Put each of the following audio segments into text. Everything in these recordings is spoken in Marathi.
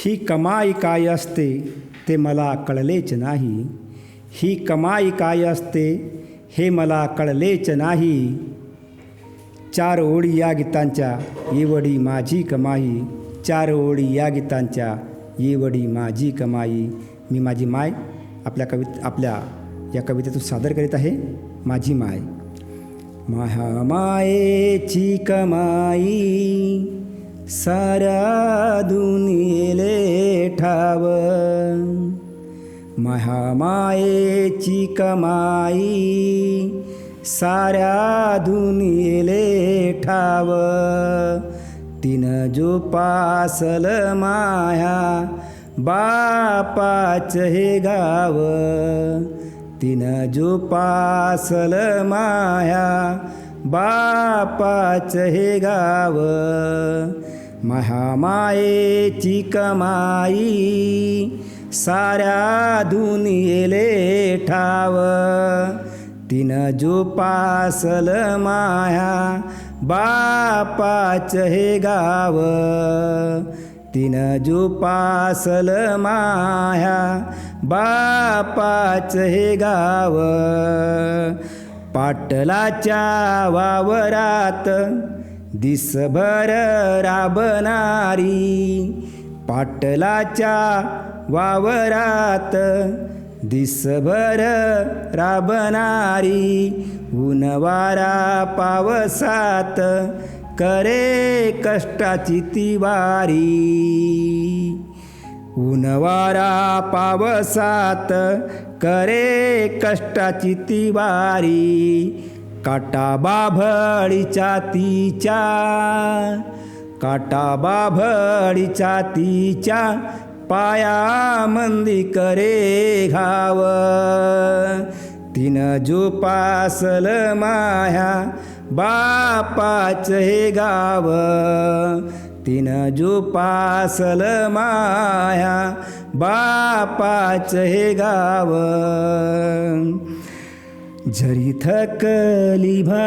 ही कमाई काय असते ते मला कळलेच नाही. ही कमाई काय असते हे मला कळलेच नाही. चार ओळी या गीतांच्या येवडी माझी कमाई. चार ओळी या गीतांच्या येवडी माझी कमाई. मी माझी माय आपल्या कवित आपल्या या कवितेतून सादर करीत आहे माझी माय. महामायेची कमाई. साऱ्या दुनियेले ठाव. महामायेची कमाई साऱ्या दुनियेले ठाव. तिनं जो पासल माया बापाच हे गाव. तिनं जो पासल माया बापाच हे गाव. महामायेची कमाई साऱ्या दुनियेले ठाव. तिनं जो पासल माया बापाच हे गाव. तिनं जो पासल माया बापाच हे गाव. पाटलाच्या वावरात दिसभर राबणारी पाटलाच्या वावरात दिसभर राबणारी उनवारा पावसात करे कष्टाची तिवारी उनवारा पावसात करे कष्टाची तिवारी काटा बाभळीच्या तिच्या काटा बाभळीच्या तिच्या पाया मंदी करे घाव. तिनं जोपासल माया बापाच हे गाव. तिनं जोपासल माया बापाच हे गाव. जरी थकली भागली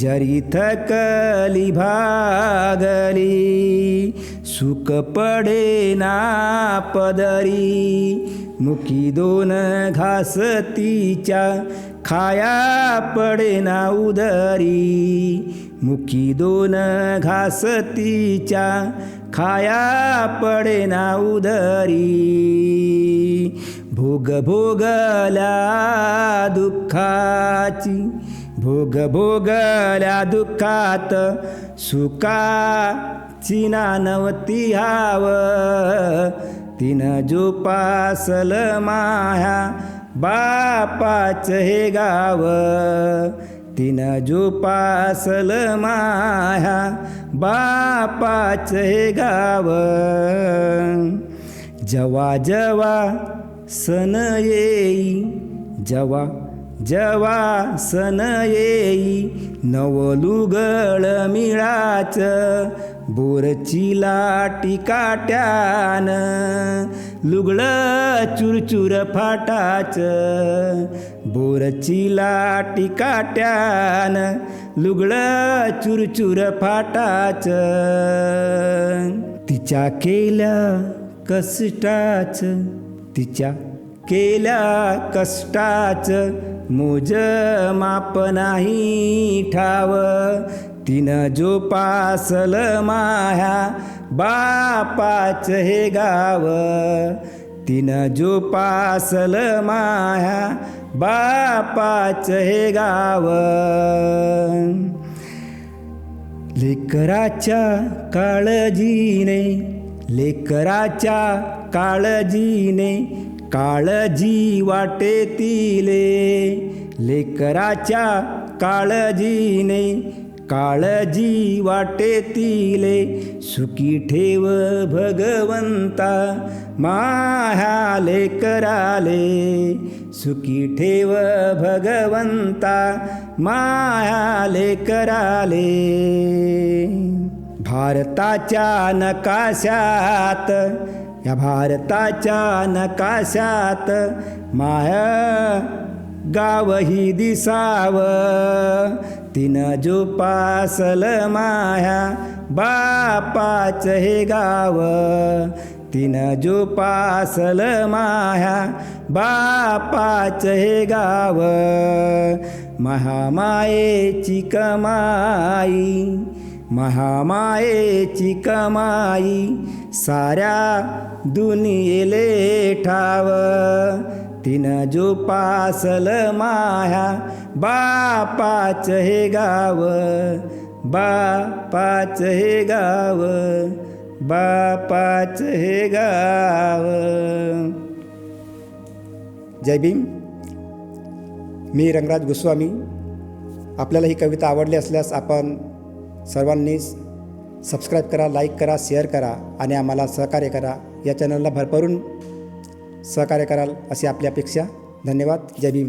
जरी थकली भागली सुख पडे ना पदरी मुखी दोन घास तिच्या खाया पडे ना उदरी मुखी दोन घास तिच्या खाया पडे ना उदरी. भोग भोगल्या दुःखाची. भोग भोगल्या दुःखात सुखाची नानवती हाव. तिनं जो पासल माया बापाच हे गाव. तिनं जो पासल माया बापाच हे गाव. जवा जवा सन येई जवा जवा सन येई नवलुगळ मिळाच बोरची लाटी काट्यान लुगळ चुरचुर फाटाच बोरची लाटी काट्यान लुगळ चुरचुर फाटाच. तिच्या केल्या कष्टाच तिच्या केल्या कष्टाच मोज माप नाही ठाव. तिनं जोपासल माह्या माया बापाच हे गाव. तिनं जोपासल माह्या माया बापाच हे गाव. लेकराच्या काळजीने लेकराच्या काळजीने काळजी वाटेतील. लेकराच्या काळजीने काळजी वाटेतील. सुखी ठेव भगवंता माह्या लेकराले. सुखी ठेव भगवंता माह्या लेकराले. भारताच्या नकाशात या भारताच्या नकाशात माया गावही दिसाव. तिनं जोपासल माया बापाच हे गाव. तिन जोपासल माया बापाच हे गाव. महामायेची कमाई महामायेची कमाई साऱ्या दुनियेले ठाव. तिनं जो पासल माया बापाच हे गाव. बापाच हे गाव. बापाच हे गाव. जय भीम. मी रंगराज गोस्वामी. आपल्याला ही कविता आवडली असल्यास आपण सर्वांनी सबस्क्राईब करा लाईक करा शेअर करा आणि आम्हाला सहकार्य करा. या चॅनलला भरभरून सहकार्य कराल अशी आपली अपेक्षा. धन्यवाद. जय भीम.